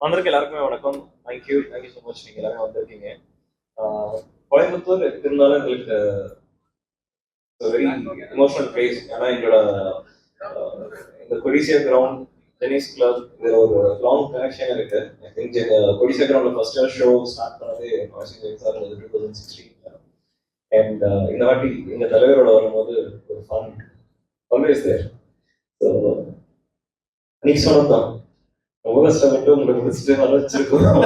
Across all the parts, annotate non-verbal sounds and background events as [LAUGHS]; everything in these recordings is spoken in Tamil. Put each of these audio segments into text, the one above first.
வந்திருக்க எல்லாருக்குமே வணக்கம். தேங்க்யூ தேங்க்யூ ஸோ மச் நீங்கள் எல்லாமே வந்திருக்கீங்க. கோயம்புத்தூர் இருந்தாலும் எங்களுக்கு வெரி எமோஷனல் பிளேஸ் ஏன்னா எங்களோட இந்த கொடிசியா கிரவுண்ட் டென்னிஸ் கிளப் இதில் ஒரு லாங் கனெக்ஷன் இருக்கு. தெரிஞ்ச இந்த கொடிசியா கிரவுண்ட்ல ஃபர்ஸ்ட் ஷோ ஸ்டார்ட் பண்ணது sir two thousand sixteen and இந்த வாட்டி இந்த தலைவரோட வரும்போது ஒரு ஃபன் ஆல்வேஸ் தேர் ஸோ நீ சொன்னதான் ரொம்ப கஷ்டப்பட்டு உங்களுக்கு முடிச்சுட்டு வர வச்சிருக்கோம்.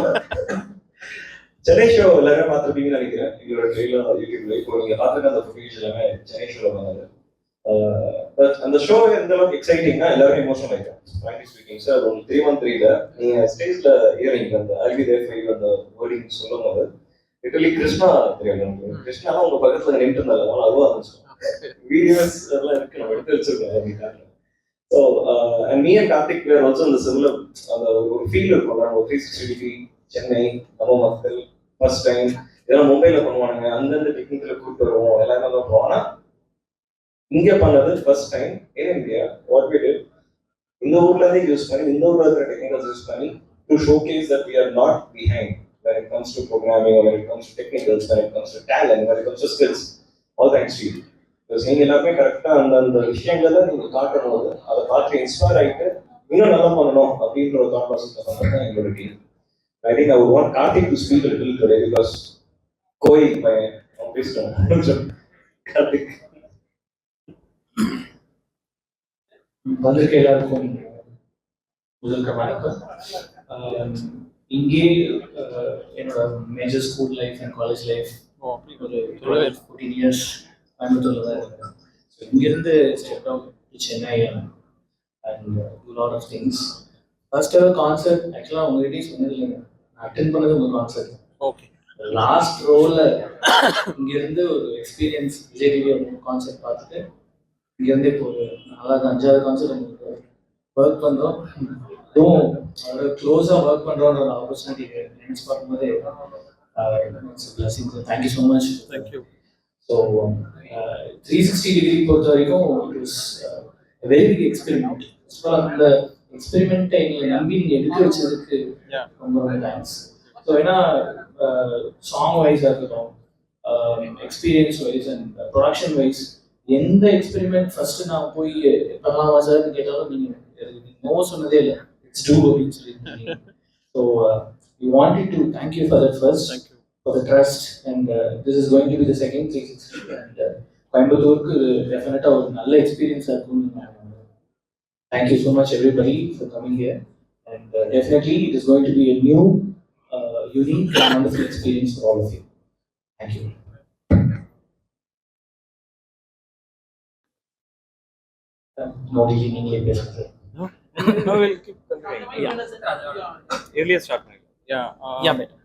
சென்னை ஷோ எல்லாருமே பார்த்துருப்பீங்கன்னு நினைக்கிறேன். எங்களோட ட்ரெயிலர் யூடியூப்ல இப்போ நீங்க பார்த்துருக்க அந்த ஃபுட்டேஜ் எல்லாமே சென்னை ஷோல பண்ணது பட் அந்த ஷோ எந்த அளவுக்கு எக்ஸைட்டிங்னா எல்லாருமே எமோஷனல் ஆயிட்டோம் ஃப்ராங்க்லி ஸ்பீக்கிங் சார் ஒரு த்ரீ மந்த் த்ரீல நீங்க ஸ்டேஜ்ல ஏறிங்க அந்த தேர் ஃபைவ் அந்த வேர்டிங் சொல்லும் போது கிருஷ்ணா தெரியும் கிருஷ்ணா உங்க பக்கத்துல நின்று அதனால அழுவ ஆரம்பிச்சோம் வீடியோஸ் எல்லாம் இருக்கு. நம்ம எடுத்து வச்சிருக்கோம். So and me and Karthik where also அந்த சிமிலர் அந்த ஒரு ஃபீல் இருக்கும். ஒரு த்ரீ சிக்ஸ்டி டிகிரி சென்னை நம்ம மக்கள் ஃபர்ஸ்ட் டைம் இதெல்லாம் மும்பையில் பண்ணுவானுங்க. அந்தந்த டெக்னிக்கில் கூப்பிட்டு வருவோம். எல்லாமே தான் பண்ணுவோம் ஆனா இங்க பண்ணது first time in India what we did இந்த ஊர்ல இருந்தே யூஸ் பண்ணி இந்த ஊர்ல இருக்கிற டெக்னிக்கல்ஸ் யூஸ் பண்ணி to showcase that we are not behind when it comes to programming or when it comes to technicals when it comes to talent when it comes to skills. All thanks to you. நீங்க எல்லாருமே கரெக்டா அந்த அந்த விஷயங்களை நீங்க காட்டும் போது அதை பார்த்து இன்ஸ்பயர் ஆயிட்டு இன்னும் நல்லா பண்ணணும் அப்படின்ற ஒரு தாட் ப்ராசஸ் தான் எங்களோட team I think I would want Karthik to speak little today because கோய் பையன் அவன் பேசுறேன். கார்த்திக் வந்திருக்க எல்லாருக்கும் முதல் வணக்கம். இங்கே என்னோட major school life and college life ஒரு டுவெல் ஃபோர்டீன் இயர்ஸ் கோயம்புத்தூர்ல தான் இருக்கேன். ஸோ இங்கேருந்து step out to Chennai and do lot of things first ever concert ஆக்சுவலாக உங்ககிட்டயும் சொன்னது இல்லைங்க நான் அட்டன் பண்ணது உங்கள் கான்சர்ட் ஓகே லாஸ்ட் ரோல இங்கிருந்து ஒரு எக்ஸ்பீரியன்ஸ் விஜய் டிவி கான்செப்ட் பார்த்துட்டு இங்கேருந்து இப்போ ஒரு நாலாவது அஞ்சாவது கான்செப்ட் உங்களுக்கு ஒர்க் பண்ணுறோம் அதுவும் க்ளோஸாக ஒர்க் பண்ணுறோன்ற ஒரு ஆப்பர்ச்சுனிட்டி நினச்சி பார்க்கும்போது thank you so much thank you so three sixty degree பொறுத்த வரைக்கும் வெரி பிக் எக்ஸ்பெரிமெண்ட் அந்த எக்ஸ்பெரிமெண்ட்டை எங்களை நம்பி நீங்கள் எடுக்க வச்சதுக்கு. ரொம்ப ரொம்ப தேங்க்ஸ் ஸோ ஏன்னா சாங் வைஸாக இருக்கட்டும் experience wise and production wise எந்த எக்ஸ்பெரிமெண்ட் ஃபர்ஸ்ட் நான் போய் பண்ணலாமா சார்னு கேட்டாலும் நீங்கள் நோ சொன்னதே இல்லை. இட்ஸ் டூ அப்படின்னு சொல்லியிருக்கீங்க. So we wanted to thank you for that first for the trust and uh, this is going to be the second 360 and uh, கோயம்புத்தூருக்கு டெஃபினட்டாக ஒரு நல்ல எக்ஸ்பீரியன்ஸாக இருக்கும்னு நான் நம்புறேன். Thank you so much everybody for coming here and definitely it is going to be a new unique and wonderful experience for all of you. Thank you Modi நீங்களே பேசுங்க. No, we'll keep continuing. Earlier start பண்ணிக்கலாம். யா யா மேடம்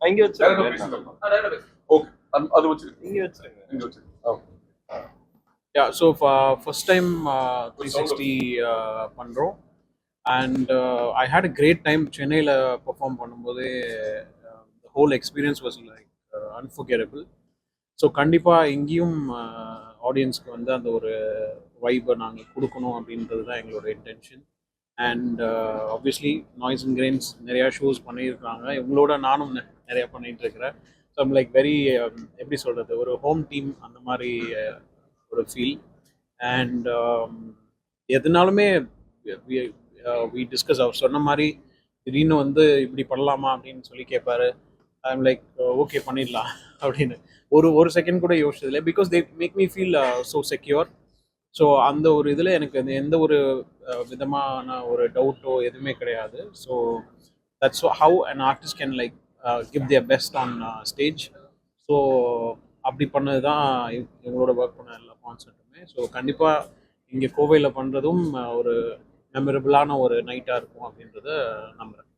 இங்க வச்சிருங்க. ஓகே அது வச்சிருக்கேன் இங்க வச்சிருங்க. இங்க வச்சிருக்கேன் yeah so first time three sixty பண்ணுறோம் and I had a great time சென்னையில் பெர்ஃபார்ம் பண்ணும்போது whole experience was like unforgettable so கண்டிப்பாக இங்கேயும் ஆடியன்ஸ்க்கு வந்து அந்த ஒரு வைப்பை நாங்கள் கொடுக்கணும் அப்படின்றது தான் எங்களோட intention and obviously Noise and Grains நிறையா ஷோஸ் பண்ணியிருக்காங்க. இவங்களோட நானும் நிறையா பண்ணிகிட்டு இருக்கிறேன் so I'm like very um, எப்படி சொல்கிறது ஒரு ஹோம் டீம் அந்த மாதிரி uh, ஒரு ஃபீல் அண்ட் um, எதுனாலுமே வி டிஸ்கஸ் uh, அவர் சொன்ன மாதிரி திடீர்னு வந்து இப்படி பண்ணலாமா அப்படின்னு சொல்லி கேட்பாரு ஐம் லைக் ஓகே பண்ணிடலாம் அப்படின்னு. ஒரு ஒரு செகண்ட் கூட யோசிச்சதில்லை. Because they make me feel so secure so அந்த ஒரு இதில் எனக்கு அந்த எந்த ஒரு விதமான ஒரு டவுட்டோ எதுவுமே கிடையாது. So that's how and artist can like give their best on stage so அப்படி பண்ணது தான் எங்களோட ஒர்க் பண்ண எல்லா கான்சர்ட்டுமே ஸோ கண்டிப்பாக இங்கே கோவையில் பண்ணுறதும் ஒரு மெமரபிளான ஒரு நைட்டாக இருக்கும் அப்படின்றத நம்புகிறேன்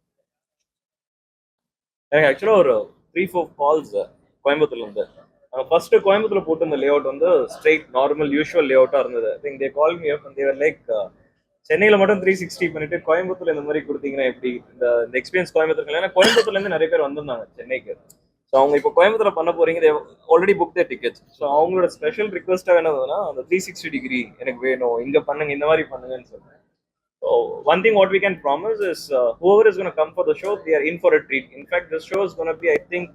எனக்கு ஆக்சுவலாக ஒரு த்ரீ ஃபோர் கால்ஸ் கோயம்புத்தூர்லேருந்து ஃபர்ஸ்ட் கோயம்புத்தூர்ல போட்டிருந்த லே அவுட் வந்து ஸ்ட்ரைட் நார்மல் யூஷுவல் லே அவுட்டாக இருந்தது. I think they call me up they were like சென்னையில் மட்டும் த்ரீ சிக்ஸ்டி பண்ணிட்டு கோயம்புத்தூர்ல இந்த மாதிரி கொடுத்தீங்கன்னா எப்படி? இந்த இந்த எக்ஸ்பீரியன்ஸ் கோயம்புத்தூர்ல ஏன்னா கோயம்புத்தூர்ல இருந்து நிறைய பேர் வந்திருந்தாங்க சென்னைக்கு. ஸோ அவங்க இப்போ கோயம்புத்தூர் பண்ண போறீங்க already book the ticket so அவங்களோட ஸ்பெஷல் ரிக்வஸ்ட்டாக என்னதுன்னா அந்த த்ரீ சிக்ஸ்டி டிகிரி எனக்கு வேணும் இங்க பண்ணுங்க இந்த மாதிரி பண்ணுங்கன்னு சொன்னேன் So one thing what we can promise is uh, whoever is going to come for the show, they are in for a treat. In fact, this show is going to be, I think,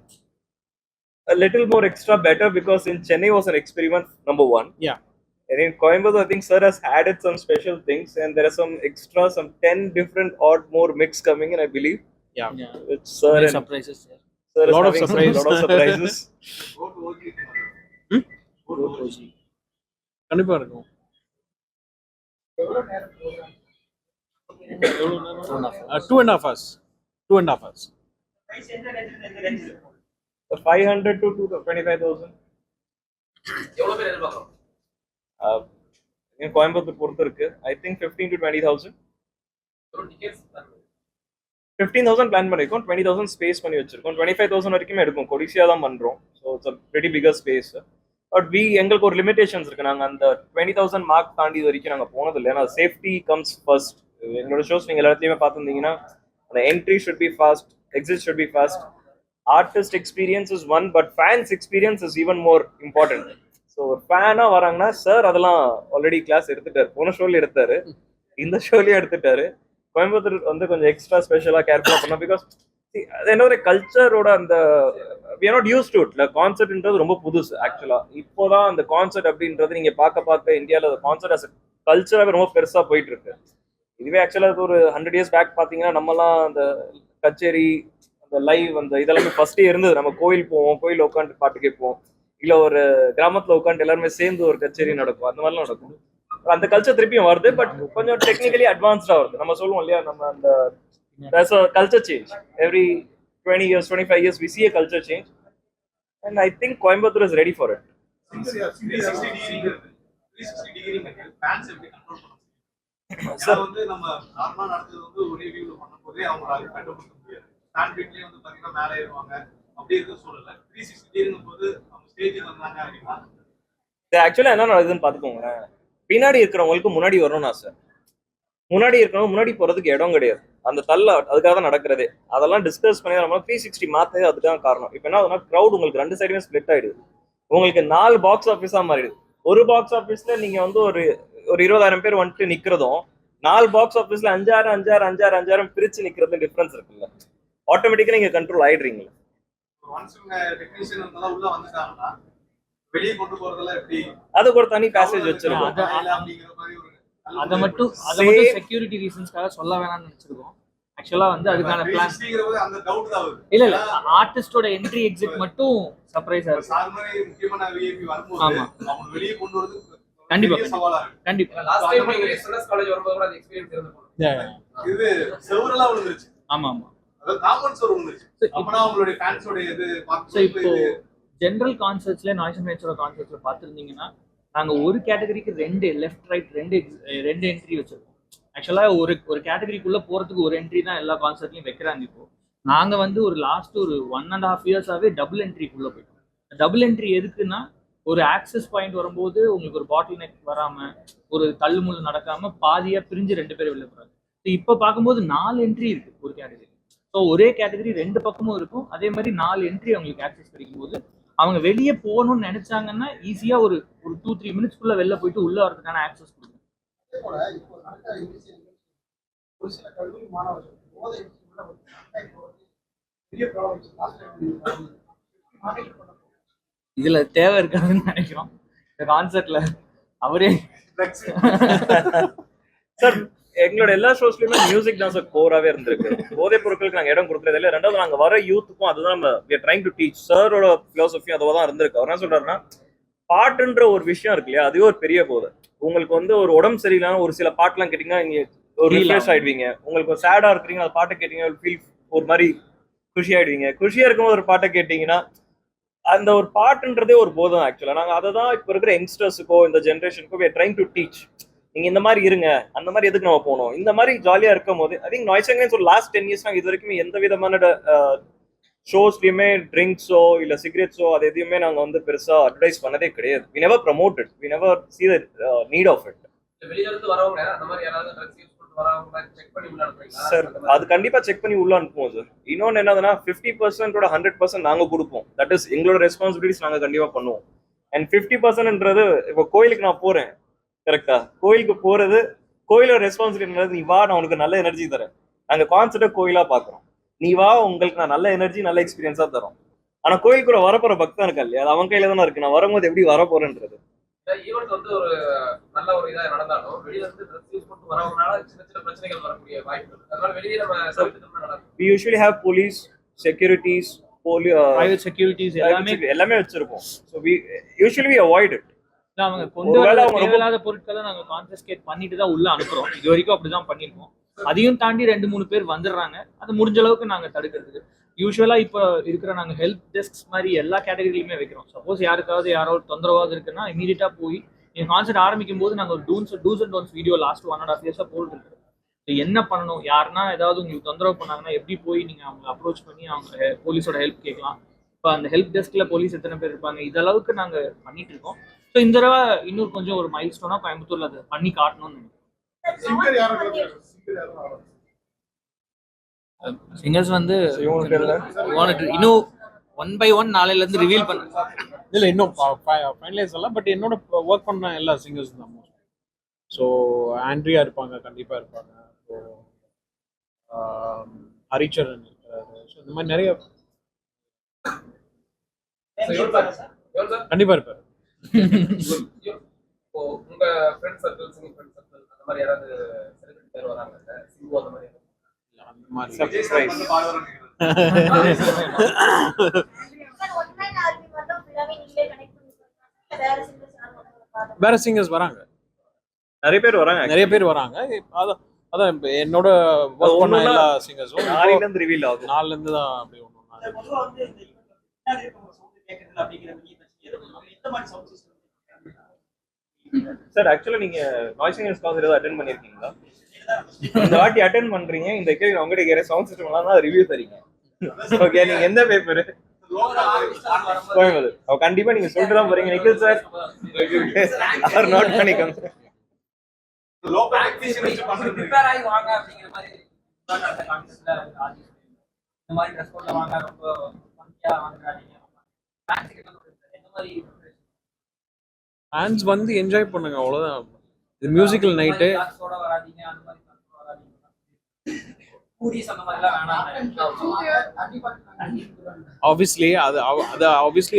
a little more extra better because in Chennai was an experiment number one. Yeah. And in Coimbatore, I think Sir has added some special things, and there are some extra, some ten different odd more mix coming in, I believe. Yeah. Yeah. With Sir Many and surprises there. Sir is Lot of having some- surprise. lot of surprises. [LAUGHS] Go to OG. கண்டிப்பா இருக்கும் two and half hours two and half hours The 500 to 25,000. Uh, in Coimbatore பொறுத்து இருக்கு. I think fifteen to twenty thousand fifteen thousand plan பண்ணிருக்கோம். டுவெண்ட்டி தௌசண்ட் ஸ்பேஸ் பண்ணி வச்சிருக்கோம். டுவெண்ட்டி ஃபைவ் தௌசண்ட் வரைக்கும் எடுக்கும் கொடிசியா தான் பண்றோம். So it's very bigger space but we எங்களுக்கு ஒரு லிமிடேஷன்ஸ் இருக்கு. நாங்க அந்த டுவெண்ட்டி தௌசண்ட் மார்க் தாண்டி வரைக்கும் நாங்க போனது இல்லை ஏன்னா சேஃப்டி கம்ஸ் ஃபர்ஸ்ட் எங்களோட ஷோஸ் நீங்க எல்லா இடத்துலயுமே பார்த்துருந்தீங்கன்னா அந்த entry should be fast exit should be fast artist experience is one but fans experience is even more important so ஒரு ஃபேனாக வராங்கன்னா சார் அதெல்லாம் ஆல்ரெடி கிளாஸ் எடுத்துட்டாரு. போன ஷோலையும் எடுத்தாரு. இந்த ஷோலையும் எடுத்துட்டாரு. கோயம்புத்தூர் வந்து கொஞ்சம் எக்ஸ்ட்ரா ஸ்பெஷலாக கேர்ஃபுல்லாக பண்ணோம் பிகாஸ் அது என்ன ஒரு கல்ச்சரோட அந்த we are not used to இட்ல கான்சர்ட்ன்றது ரொம்ப புதுசு ஆக்சுவலாக இப்போதான் அந்த கான்சர்ட் அப்படின்றது நீங்கள் பார்க்க பார்க்க இந்தியாவில் கான்சர்ட் அஸ் கல்ச்சராகவே ரொம்ப பெருசாக போயிட்டு இருக்கு. இதுவே ஆக்சுவலாக ஒரு ஹண்ட்ரட் இயர்ஸ் பேக் பார்த்தீங்கன்னா நம்மலாம் அந்த கச்சேரி அந்த லைவ் அந்த இதெல்லாமே ஃபர்ஸ்டே இருந்தது. நம்ம கோயில் போவோம் கோயில் உட்காந்து பாட்டு கேட்போம். இல்ல ஒரு கிராமத்துல உட்காந்து எல்லாருமே சேர்ந்து ஒரு கச்சேரி நடக்கும். அந்த மாதிரிலாம் நடக்கும். அந்த கல்ச்சர் திருப்பியும் வருது பட் கொஞ்சம் டெக்னிக்கலி அட்வான்ஸ்டா வருது. நம்ம சொல்லுவோம் இல்லையா நம்ம அந்த culture change every twenty years twenty five years we see culture change and I think Coimbatore is ready for it sir வந்து நம்ம நார்மலா நடந்தது வந்து ஒரே வியூல பண்ணும்போதே அவங்க கட்டுப்படுத்த முடியாது ஸ்டாண்ட் வீட்லயே வந்து பாத்தீங்கன்னா மேலே ஏறுவாங்க. அப்படி இருக்க சூழல்ல த்ரீ சிக்ஸ்டி போது அவங்க ஸ்டேஜுக்கு வந்தாங்க அப்படின்னா ஆக்சுவலா என்ன நடக்குதுன்னு பாத்துக்கோங்க பின்னாடி இருக்கிறவங்களுக்கு முன்னாடி வரணும்னு சார் முன்னாடி இருக்கணும் முன்னாடி போறதுக்கு இடம் கிடையாது. அந்த தள்ள அதுக்காக தான் நடக்கிறதே. அதெல்லாம் டிஸ்கஸ் பண்ணி நம்ம த்ரீ சிக்ஸ்டி மாத்தது அதுதான் காரணம். இப்போ என்ன ஆகுதுன்னா க்ரௌட் உங்களுக்கு ரெண்டு சைடுமே ஸ்ப்ளிட் ஆயிடுது. உங்களுக்கு நாலு பாக்ஸ் ஆஃபீஸாக மாறிடுது. ஒரு பாக்ஸ் ஆஃபீஸில் நீங்க வந்து ஒரு ஒரு இருபதாயிரம் பேர் வந்துட்டு நிற்கிறதும் நாலு பாக்ஸ் ஆஃபீஸ்ல அஞ்சாயிரம் அஞ்சாயிரம் அஞ்சாயிரம் அஞ்சாயிரம் பிரிச்சு நிக்கிறது டிஃப்ரென்ஸ் இருக்குல்ல. ஆட்டோமேட்டிக்கா நீங்க கண்ட்ரோல் ஆயிடுறீங்க ஒன்ஸ் இவங்க டெக்னீஷியன் இருந்தாலும் உள்ள வந்துட்டாங்கன்னா வெளியே கொண்டு போறதெல்லாம் எப்படி? அதுக்கு ஒரு தனி பேசேஜ் வச்சிருக்கோம். அத- அதை மட்டும் அதை மட்டும் செக்யூரிட்டி ரீசன்ஸ்க்காக சொல்ல வேணாம்னு நினைச்சிருக்கோம். ஆக்சுவலா வந்து அதுக்கான பிளான் 360 ங்கிற போது அந்த டவுட் தான் வருது. இல்ல இல்ல. ஆர்டிஸ்டோட என்ட்ரி எக்ஸிட் மட்டும் சர்ப்ரைஸா இருக்கு. சார் மாதிரி முக்கியமான விஐபி வரும்போது ஆமா. அவங்க வெளியே கொண்டு வரது கண்டிப்பா, கண்டிப்பா. லாஸ்ட் டைம் நீங்க எஸ்என்எஸ் காலேஜ் வரும்போது கூட அந்த எக்ஸ்பீரியன்ஸ் இருந்து இது செவரெல்லாம் விழுந்துருச்சு. ஆமா ஆமா. இப்ப- ஜென்ரல் கான்சர்ட்ஸ்ல நாய்ஸ் நேச்சரோட கான்சர்ட்ஸ்ல பார்த்துருந்தீங்கன்னா நாங்க ஒரு கேட்டகரிக்கு ரெண்டு லெஃப்ட் ரைட் ரெண்டு ரெண்டு என்ட்ரி வச்சிருக்கோம். ஆக்சுவலா ஒரு ஒரு கேட்டகரிக்குள்ள போறதுக்கு ஒரு என்ட்ரி தான் எல்லா கான்சர்ட்லயும் வைக்கிறாங்க இப்போ. நாங்க வந்து ஒரு லாஸ்ட் ஒரு ஒன் அண்ட் ஹாஃப் இயர்ஸாவே டபுள் என்ட்ரிக்குள்ள போயிட்டோம். டபுள் என்ட்ரி எதுக்குன்னா ஒரு ஆக்சஸ் பாயிண்ட் வரும்போது உங்களுக்கு ஒரு பாட்டில் நெக் வராம ஒரு தள்ளுமுள்ளு நடக்காம பாதியா பிரிஞ்சு ரெண்டு பேரும் வெளில போறாங்க. இப்போ பார்க்கும்போது நாலு என்ட்ரி இருக்கு ஒரு கேட்டகரி ஸோ ஒரே கேட்டகரி ரெண்டு பக்கமும் இருக்கும். அதே மாதிரி நாலு என்ட்ரி அவங்களுக்கு ஆக்சஸ் கிடைக்கும் போது அவங்க வெளியே போகணும்னு நினைச்சாங்கன்னா ஈஸியா ஒரு ஒரு டூ த்ரீ மினிட்ஸ்க்குள்ள வெளில போயிட்டு உள்ள வரதுக்கான ஆக்சஸ் கொடுக்கும் ஒரு சில கல்லூரி மாணவர்கள் போதை இதுல தேவை இருக்காதுன்னு நினைக்கிறோம். இந்த கான்செர்ட்ல அவரே சார் [LAUGHS] எங்களோட எல்லா ஷோஸ்லயுமே மியூசிக் தான் சார் கோராவே இருந்திருக்கு. போதைப் பொருட்களுக்கு நாங்க இடம் கொடுக்கறது இல்லை. ரெண்டாவது நாங்க வர யூத்துக்கும் அதுதான் நம்ம ட்ரைங் டு டீச் சாரோட பிலோசஃபி அதுவா தான் இருந்திருக்கு. அவர் என்ன சொல்றாருன்னா பாட்டுன்ற ஒரு விஷயம் இருக்கு இல்லையா? அதுவே ஒரு பெரிய போதை. உங்களுக்கு வந்து ஒரு உடம்பு சரியில்லாம ஒரு சில பாட்டுலாம் கேட்டீங்கன்னா நீங்க ஒரு ரிஃப்ரெஷ் ஆயிடுவீங்க. உங்களுக்கு ஒரு சேடா இருக்கிறீங்க அந்த பாட்டை கேட்டீங்க ஃபீல் ஒரு மாதிரி குஷி ஆயிடுவீங்க. குஷியா இருக்கும்போது ஒரு பாட்டை கேட்டீங்கன்னா அந்த ஒரு பாட்டுன்றதே ஒரு போதம் ஆக்சுவலா நாங்க அதை தான் இப்போ இருக்கிற யங்ஸ்டர்ஸுக்கோ இந்த ஜென்ரேஷனுக்கோ ட்ரைங் டு டீச் நீங்க இந்த மாதிரி இருங்க. அந்த மாதிரி எதுக்கு நம்ம போகணும்? இந்த மாதிரி ஜாலியா இருக்கும் போது ஐ திங்க் நாய்ஸ் அங்கேன்ஸ் ஒரு லாஸ்ட் டென் இயர்ஸ் நாங்கள் இது வரைக்கும் எந்த விதமான ஷோஸ்லயுமே ட்ரிங்க்ஸோ இல்ல சிகரெட்ஸோ அது எதையுமே நாங்க வந்து பெருசா அட்வர்டைஸ் பண்ணதே கிடையாது. We never promoted we never see the need of it sir. அது கண்டிப்பா செக் பண்ணி உள்ள அனுப்புவோம் சார் இன்னொன்னு என்னதுன்னா ஃபிஃப்டி பர்சன்டோட ஹண்ட்ரட் பர்சன்ட் நாங்க கொடுப்போம். தட் இஸ் எங்களோட ரெஸ்பான்சிபிலிட்டிஸ் நாங்க கண்டிப்பா பண்ணுவோம். அண்ட் ஃபிஃப்டி பர்சன்ட்ன்றது இப்போ கோயிலுக்கு நான் போறேன். கரெக்டா கோயிலுக்கு போறது கோயிலோட ரெஸ்பான்சிபிலிட்டி நீ வா நான் உனக்கு நல்ல எனர்ஜி தரேன். நாங்க கான்செப்டை கோயிலா பாக்குறோம். நீ வா உங்களுக்கு நான் நல்ல எனர்ஜி நல்ல எக்ஸ்பீரியன்ஸா தரோம். ஆனா கோயிலுக்குள்ள வரப்போற பக்தனுக்கு இல்லையா? அது அவன் கையில தானே இருக்கு. நான் வரும்போது எப்படி வரப்போறேன்றது? ஈவெண்ட் வந்து ஒரு நல்ல ஒரு இதா நடந்தாலும் வெளியில இருந்து ட்ரெஸ் யூஸ் பண்ணிட்டு வரவங்கனால சின்ன சின்ன பிரச்சனைகள் வரக்கூடிய வாய்ப்பு இருக்கு. அதனால வெளியே நம்ம தவிர்த்துட்டோம்னா நல்லா இருக்கும் we usually have police securities poli uh, private securities எல்லாமே எல்லாமே வச்சிருப்போம். So we usually we avoid it அவங்க கொண்டு வர தேவையில்லாத பொருட்களை நாங்க கான்ஃபிஸ்கேட் பண்ணிட்டு தான் உள்ள அனுப்புறோம். இது வரைக்கும் அப்படிதான் பண்ணிருக்கோம் அதையும் தாண்டி ரெண்டு மூணு பேர் வந்துடுறாங்க. அது முடிஞ்ச அளவுக்கு நாங்க தடுக்கிறதுக்கு. யூஸ்வலா இப்போ இருக்கிற நாங்க ஹெல்ப் டெஸ்க் மாதிரி எல்லா கேட்டகரியிலுமே வைக்கிறோம். சப்போஸ் யாருக்காவது யாரோ தொந்தரவாக இருக்குன்னா இமீடியட்டா போய் நீங்க கான்சர்ட் ஆரம்பிக்கும் போது நாங்க ஒரு tunes dos and don'ts video last one and half இயர்ஸா போட்டுருக்கு என்ன பண்ணணும்? யாருன்னா ஏதாவது உங்களுக்கு தொந்தரவு பண்ணாங்கன்னா எப்படி போய் நீங்க அவங்க அப்ரோச் பண்ணி அவங்க போலீஸோட ஹெல்ப் கேட்கலாம். இப்போ அந்த ஹெல்ப் டெஸ்க்ல போலீஸ் எத்தனை பேர் இருப்பாங்க? இதளவுக்கு நாங்க பண்ணிட்டு இருக்கோம். ஸோ இந்த தடவை இன்னொரு கொஞ்சம் ஒரு மைல் ஸ்டோனா கோயம்புத்தூர்ல அதை பண்ணி காட்டணும்னு நினைக்கிறேன். சிங்கர்ஸ் வந்து இன்னும் ஒன் பை ஒன் நாளையில இருந்து ரிவீல் பண்ண இல்லை இன்னும் ஃபைனலைஸ் இல்லை பட் என்னோட ஒர்க் பண்ண எல்லா சிங்கர்ஸ் தான் ஸோ ஆண்ட்ரியா இருப்பாங்க கண்டிப்பாக இருப்பாங்க. ஹரிச்சரன் இருக்காரு. ஸோ இந்த மாதிரி நிறைய கண்டிப்பாக இருப்பார். [LAUGHS] இப்போ உங்க friend circle singing friend circle அந்த மாதிரி யாராவது செலிபிரிட்டி பேர் வராங்க சிம்பு அந்த மாதிரி அந்த மாதிரி விஜய் சார் வந்து பாடுவார் நினைக்கிறேன் சார் ஒன்லைன் ஆர்மி மட்டும் ஃபுல்லாவே நீங்களே கனெக்ட் பண்ணி சொல்றாங்க வேற சிங்கர்ஸ் வராங்க. நிறைய பேர் வராங்க நிறைய பேர் வராங்க. அதான் அதான் இப்ப என்னோட ஒர்க் பண்ண எல்லா சிங்கர்ஸும் நாளையில இருந்து ரிவீல் ஆகும் நாலுல இருந்து தான் அப்படி ஒன்று சார், ஆக்சுவலா நீங்க நாய்ஸ் கான்சர்ட் ஏதாவது அட்டென்ட் பண்ணிருக்கீங்களா? இந்த வாட்டி அட்டென்ட் பண்றீங்க இந்த கேள்வி உங்ககிட்ட கேட்கிற சவுண்ட் சிஸ்டம் எல்லாம் தான் ரிவ்யூ தரீங்க. ஓகே நீங்க எந்த பேப்பர் கோயம்புத்தூர். அவ கண்டிப்பா நீங்க சொல்லிட்டு தான் போறீங்க. நிக்கில் சார் அவர் நோட் பண்ணிக்கோங்க இந்த ட்ரெஸ் கோட்ல வாங்க ரொம்ப ஃபங்கியா மாதிரி ஃபேன்ஸ் வந்து என்ஜாய் பண்ணுங்க அவ்வளவுதான். இது மியூசிக்கல் நைட்டு ஆப்வியஸ்லி அது அது obviously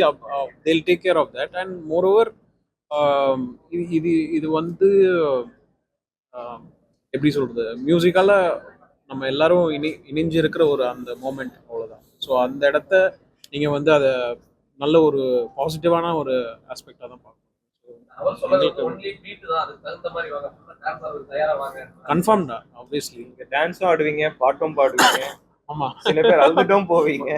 they'll take care of that and moreover இது இது வந்து um, எப்படி சொல்றது? மியூசிக்கால நம்ம எல்லாரும் இணை இணைஞ்சு இருக்கிற ஒரு அந்த மூமெண்ட் அவ்வளோதான் ஸோ அந்த இடத்த நீங்க வந்து அதை நல்ல ஒரு பாசிட்டிவான ஒரு ஆஸ்பெக்டாக தான் பார்க்கணும். பீட் தான். அதுக்கு தகுந்த மாதிரி வாங்க. டான்ஸ் ஆடுறது தயாரா வாங்க. கன்ஃபார்ம்டா ஆப்வியஸ்லி நீங்க டான்ஸும் ஆடுவீங்க பாட்டும் பாடுவீங்க. ஆமா. சில பேர் அழுதுட்டும் போவீங்க.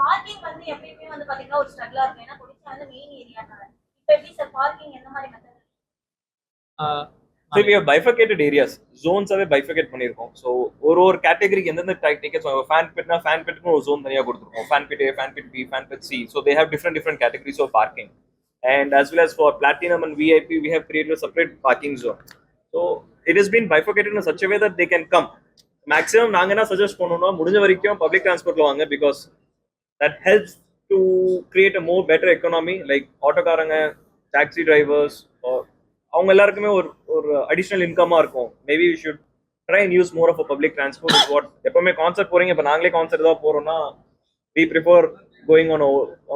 பார்க்கிங் வந்து எப்பயுமே வந்து பாத்தீங்கன்னா ஒரு ஸ்ட்ரகிளா இருக்கும். ஏன்னா கொடிச்சா வந்து மெயின் ஏரியானால இப்போ எப்படி சார் பார்க்கிங் எந்த மாதிரி மெத்தட் சரி we have bifurcated areas. ஜோன்ஸாவே பைஃபர்கேட் பண்ணியிருக்கோம். ஸோ ஒரு ஒரு கேட்டகரிக்கு எந்தெந்த டிக்கெட்ஸ் ஃபேன் பிட்னா ஃபேன் பிட்னு ஒரு ஜோன் தனியாக கொடுத்துருக்கோம். Fan pit A fan pit B fan pit C so they have different different categories of parking and as well as for platinum and VIP we have created a separate parking zone. So it has been bifurcated in such a way that they can come. Maximum நாங்க என்ன சஜஸ்ட் பண்ணோம்னா முடிஞ்ச வரைக்கும் பப்ளிக் டிரான்ஸ்போர்ட்ல வாங்க because that helps to create a more better economy like ஆட்டோக்காரங்க taxi drivers அவங்க எல்லாருக்குமே ஒரு ஒரு அடிஷ்னல் இன்கமா இருக்கும். Maybe we should try and use more of public transport what எப்பவுமே கான்சர்ட் போறீங்க. இப்போ நாங்களே கான்சர்ட் தான் போறோம்னா we prefer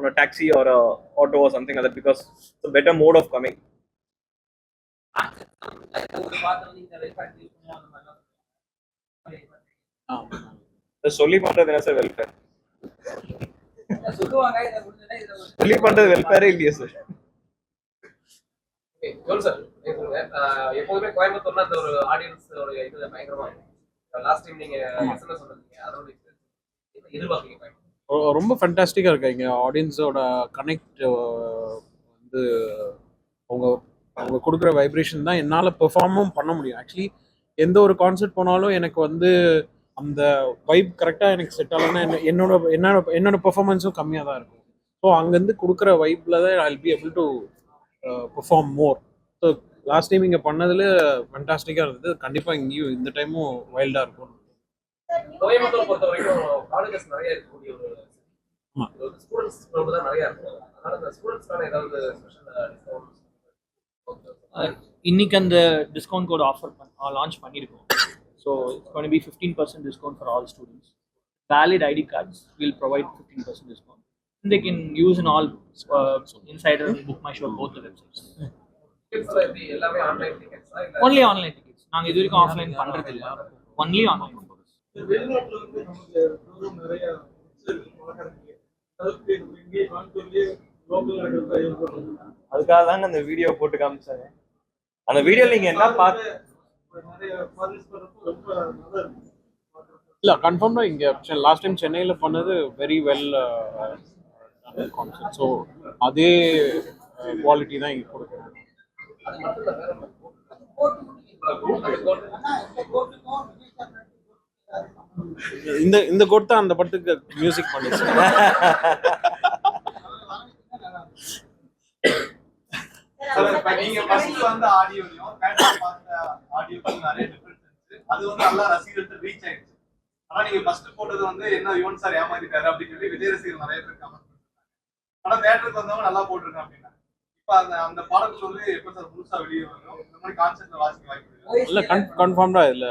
a taxi or auto or something other because better mode of coming ஒரு பாத்திரம் இந்த வெளிப்பாடு யூஸ் பண்ணுவோம் அந்த மாதிரிலாம் சொல்லி பண்றது என்ன சார் வெல்ஃபேர் சொல்லி பண்றது வெல்ஃபேரே இல்லையா சார் எப்போதுமே கோயம்புத்தூர்னா அந்த ஒரு ஆடியன்ஸ் இது பயங்கரமா இருக்கும். லாஸ்ட் டைம் நீங்க சொன்னீங்க அதோட experience எதிர்பார்க்கீங்க கோயம்புத்தூர் ரொ- ரொம்ப ஃபண்டாஸ்டிக்காக இருக்கு இங்கே ஆடியன்ஸோட கனெக்ட் வந்து அவங்க அவங்க கொடுக்குற வைப்ரேஷன் தான் என்னால் பெர்ஃபார்மும் பண்ண முடியும். ஆக்சுவலி எந்த ஒரு கான்சர்ட் போனாலும் எனக்கு வந்து அந்த வைப் கரெக்டாக எனக்கு செட் ஆகலன்னா என்ன- என்னோட என்னோட என்னோட பெர்ஃபார்மன்ஸும் கம்மியாக தான் இருக்கும். ஸோ அங்கேருந்து கொடுக்குற வைப்பில் தான் I be able to perform more so last time இங்கே பண்ணதில் ஃபண்டாஸ்டிக்காக இருந்தது. கண்டிப்பாக இங்கேயும் இந்த டைமும் வைல்டாக இருக்கும் கோயம்புத்தூர் பொறுத்த வரைக்கும் காலேஜஸ் நிறைய இருக்கக்கூடிய ஒரு. ஸ்டூடெண்ட்ஸ் தான் நிறைய இருக்கும். அதனால அந்த ஸ்டூடெண்ட்ஸ்க்கான ஏதாவது ஸ்பெஷல் டிஸ்கவுண்ட் இன்னைக்கு அந்த டிஸ்கவுண்ட் கோட் ஆஃபர் லான்ச் பண்ணியிருக்கோம் so it's be fifteen percent discount for all students valid ID cards will provide fifteen percent discount they can use in all uh, insider and book my show both the websites. Online only online tickets. நாங்க இது வரைக்கும் ஆஃப்லைன் பண்றது இல்ல only online. வெளிநாட்டுல வந்து நமக்கு ப்ரோக்ராம் நிறைய அதுக்காக தாங்க அந்த வீடியோ போட்டு காமிச்சாங்க. அந்த வீடியோ நீங்க என்ன பார்த்து இல்லை கன்ஃபார்ம்டாக இங்கே லாஸ்ட் டைம் சென்னையில் பண்ணது வெரி வெல் கான்செப்ட் ஸோ அதே குவாலிட்டி தான் இங்கே கொடுக்குறோம் அது மட்டும் இல்ல வேற இந்த இந்த கோட் தான் அந்த படத்துக்கு மியூசிக் பண்ணிச்சு அது வந்து நல்லா ரசிகர்கள்ட்ட ரீச் ஆயிடுச்சு. ஆனா நீங்க ஃபர்ஸ்ட் போட்டது வந்து என்ன யுவன் சார் ஏமாத்திட்டாரு அப்படின்னு சொல்லி விஜய் ரசிகர்கள் நிறைய பேர் கமெண்ட் ஆனா தேட்டருக்கு வந்தவங்க நல்லா போட்டிருக்காங்க அப்படின்னா. இப்ப அந்த அந்த பாடல் வந்து எப்ப சார் முழுசா வெளியே வரும் இந்த மாதிரி கான்செப்ட்ல வாசிக்க வாய்ப்பு இல்லை கன் கன்ஃபார்ம்டாக இதில்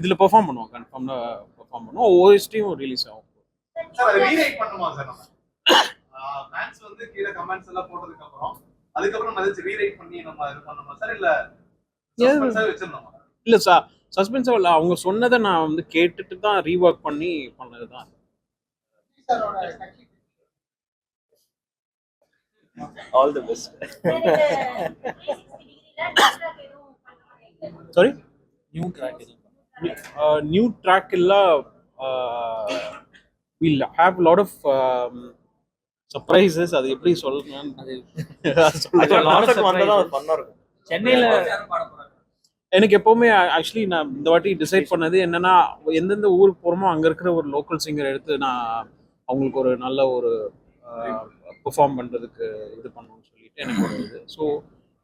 இதில் பெர்ஃபார்ம் பண்ணுவோம் கன்ஃபார்ம்டாக பெர்ஃபார்ம் பண்ணுவோம் ஓஎஸ்டியும் ரிலீஸ் ஆகும். சார் அதை ரீரைட் பண்ணுமா சார் நம்ம? ஃபேன்ஸ் வந்து கீழே கமெண்ட்ஸ் எல்லாம் போட்டதுக்கு அப்புறம் அதுக்கப்புறம் அதை ரீரைட் பண்ணி நம்ம இது பண்ணணுமா சார் இல்ல வச்சிருந்தோமா அவங்க சொன்னதை நான் வந்து கேட்டுட்டு தான் ரீஒர்க் பண்ணி பண்ணது தான் all the best sorry new track new track ಇಲ್ಲ will have lot of surprises அது எப்படி சொல்லணும்னு லாஸ்ட் வந்தா அது பண்ணா இருக்கும் சென்னையில எனக்கு எப்பவுமே ஆக்சுவலி நான் இந்த வாட்டி டிசைட் பண்ணது என்னன்னா எந்தெந்த ஊருக்கு போகிறோமோ அங்கே இருக்கிற ஒரு லோக்கல் சிங்கர் எடுத்து நான் அவங்களுக்கு ஒரு நல்ல ஒரு பெர்ஃபார்ம் பண்ணுறதுக்கு இது பண்ணணும்னு சொல்லிட்டு எனக்கு ஒரு இது ஸோ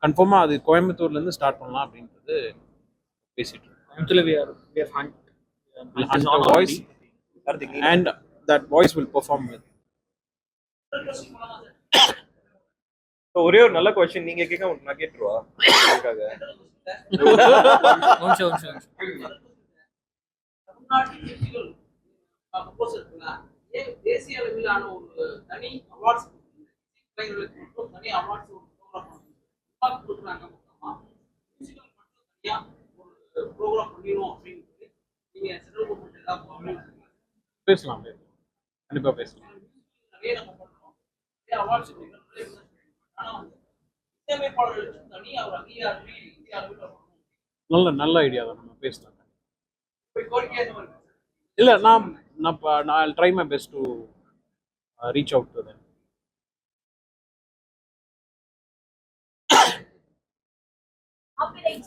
கன்ஃபார்மாக அது கோயம்புத்தூர்லேருந்து ஸ்டார்ட் பண்ணலாம் அப்படின்றது பேசிட்டு கோயம்புத்தூர்ல we are we have hunt We'll hunt a voice and that voice will perform with. So, ஒரே ஒரு நல்ல கொஸ்டின் நீங்க கேட்க நான் கேட்டுருவா. தேசிய அளவிலான ஒரு தனி அவார்ட்ஸ் தனி அவார்ட்ஸ் கொடுக்குறாங்க ப்ரோக்ராம் பண்ணிடும் அப்படின்னு சொல்லி நீங்க சென்ட்ரல் கவர்மெண்ட் ஏதாவது பேசலாம் பேசலாம் கண்டிப்பா பேசலாம். நிறைய நம்ம நிறைய அவார்ட்ஸ் ஆனா வந்து இசையமைப்பாளர்களுக்கு தனி அவர் அங்கீகாரமே இந்திய அளவில் நல்ல நல்ல ஐடியா தான். நம்ம பேசலாம். இல்ல நான் நான் நான் try my best to reach out to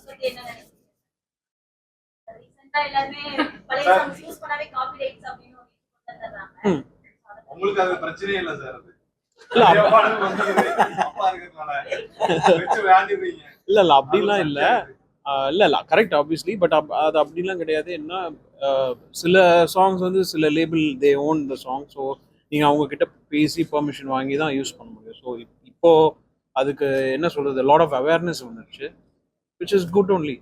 பத்தி என்ன நினைக்கிறீங்க? ரீசெண்டா எல்லாருமே பழைய சாங்ஸ் யூஸ் பண்ணாவே காப்பிரைட்ஸ் அப்படின்னு ஒரு issue கொண்டு வந்துடுறாங்க ம். உங்களுக்கு அது பிரச்சனையே இல்ல சார் அது. இல்ல, அப்படிலாம் இல்ல. இல்ல இல்ல கரெக்ட் ஆப்வியஸ்லி பட் அது அப்படிலாம் கிடையாது. என்ன ஆஹ் சில சாங்ஸ் வந்து சில label they own the song so நீங்க அவங்க கிட்ட பேசி பெர்மிஷன் வாங்கி தான் யூஸ் பண்ண முடியும். ஸோ இப்போ அதுக்கு என்ன சொல்றது? லாட் ஆஃப் அவேர்னஸ் வந்துருச்சு விச் இஸ் குட் ஒன்லி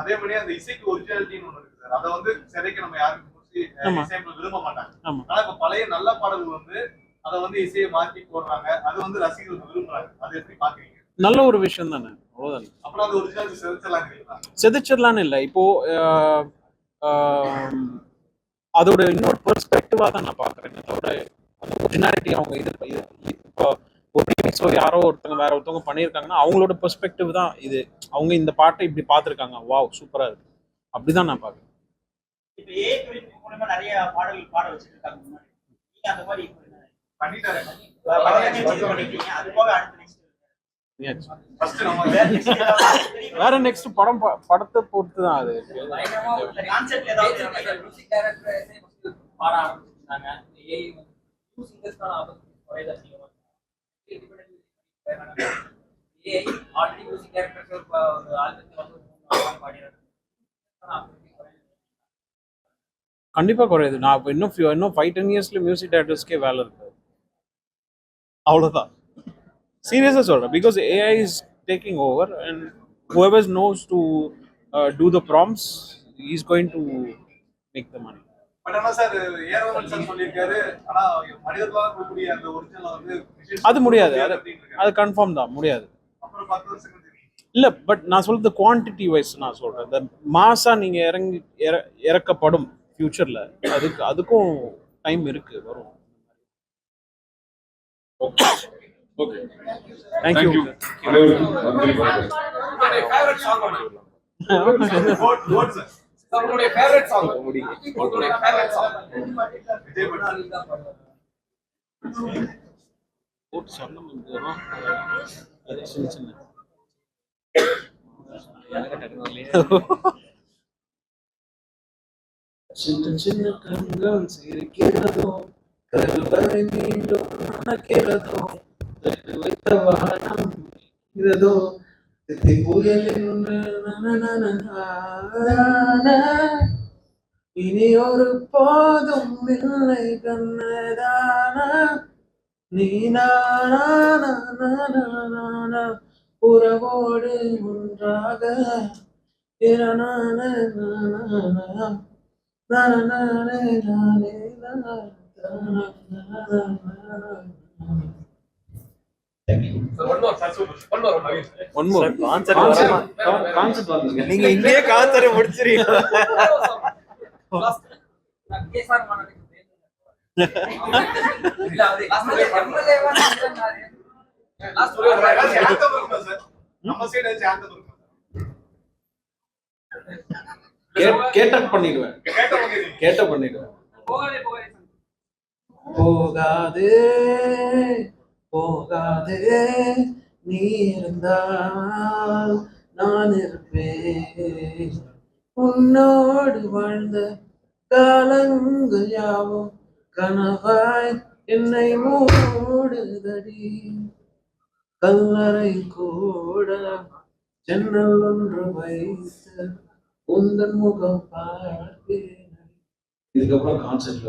அதே மாதிரி அந்த இசைக்கு ஒரிஜினாலிட்டின்னு ஒண்ணு இருக்கு சார். அதை வந்து சிறைக்கு நம்ம ஆமா. இசையமைப்பு விரும்ப மாட்டாங்க. ஆனா இப்ப பழைய நல்ல பாடல்கள் வந்து அதை வந்து இசையை மாத்தி போடுறாங்க. அது வந்து ரசிகர்கள் விரும்புறாங்க. அது எப்படி பாக்குறீங்க? நல்ல ஒரு விஷயம் தானே? அவ்வளோதானே அப்புறம் அந்த ஒரிஜினாலிட்டி சிறைச்சலாங்கிறீங்களா செதுச்சிடலான்னு இல்லை. இப்போ அதோட இன்னொரு பெர்ஸ்பெக்டிவாக தான் நான் பார்க்குறேன். அதோட ஒரிஜினாலிட்டி அவங்க இது இது இப்போ ஓ யாரோ ஒருத்தவங்க வேற ஒருத்தவங்க பண்ணியிருக்காங்கன்னா அவங்களோட பெர்ஸ்பெக்டிவ் தான் இது. அவங்க இந்த பாட்டை இப்படி பார்த்துருக்காங்க. வாவ் சூப்பராக இருக்கு. அப்படிதான் நான் பார்க்குறேன். இப்ப ஏ குறிப்பு மூலமா நிறைய பாடல்கள் பாட வச்சிருக்காங்க முன்னாடி. நீங்க அந்த மாதிரி பண்ணிட்டாரு. பண்ணிருக்கீங்க அது போக அடுத்த நெக்ஸ்ட் ஃபர்ஸ்ட் நம்ம வேற நெக்ஸ்ட் படம் படத்தை பொறுத்து தான் அது பாட ஏஐ வந்து நியூ சிங்கர்ஸ் தான் ஆபத்து குறையது அதிகமா ஏஐ ஆல்ரெடி மியூசிக் டைரக்டர் ஒரு ஆல்பத்தில் வந்து பாடிறாங்க கண்டிப்பா குறையுது. நான் இப்போ இன்னும் few- இன்னும் ஃபைவ் டென் இயர்ஸ்ல மியூசிக் டேரக்டர்ஸ்க்கே வேலை இருக்கு. அவ்வளோதான் சீரியஸாக சொல்கிறேன் because AI is taking over, and whoever knows to uh, do the prompts, he's going to make the அது முடியாது. அது கன்ஃபார்ம் தான். முடியாது. இல்ல பட் நான் சொல்றது குவான்டிட்டி வைஸ் நான் சொல்றேன். இந்த மாசா நீங்க இறங்கி இற- இறக்கப்படும் ஃபியூச்சர்ல அதுக்கு அதுக்கும் டைம் இருக்கு வரும். ஓகே தேங்க்யூ நன்றி. [LAUGHS] வணக்கம் [LAUGHS] உங்களுடைய ஃபேவரட் சாங். உங்களுடைய ஃபேவரட் சாங் விஜய் பட் சின்ன சின்ன சின்ன. சின்ன கண்கள் சிரிக்கிறதோ கருவறை மீண்டும் தட்டு வைத்த வானம் இதோ இனி ஒரு போதும் இல்லை கண்ணதானா நீ நானா உறவோடு ஒன்றாக நானே one more one more one more concept வந்து நீங்க இங்கேயே முடிச்சிருக்கீங்க கேட்ட பண்ணிடுவேன். கேட்ட பண்ணிடுவேன். போகாதே. போகாதே. நீ இருந்தால் நான் இருப்பேன். உன்னோடு வாழ்ந்த காலங்கள் யாவும் கனவாய் என்னை மூடுதடி. கல்லறை கூட ஜன்னல் ஒன்று வைத்து உந்தன் முகம் பார்ப்பேன் இதுக்கப்புறம் கான்செப்ட்ல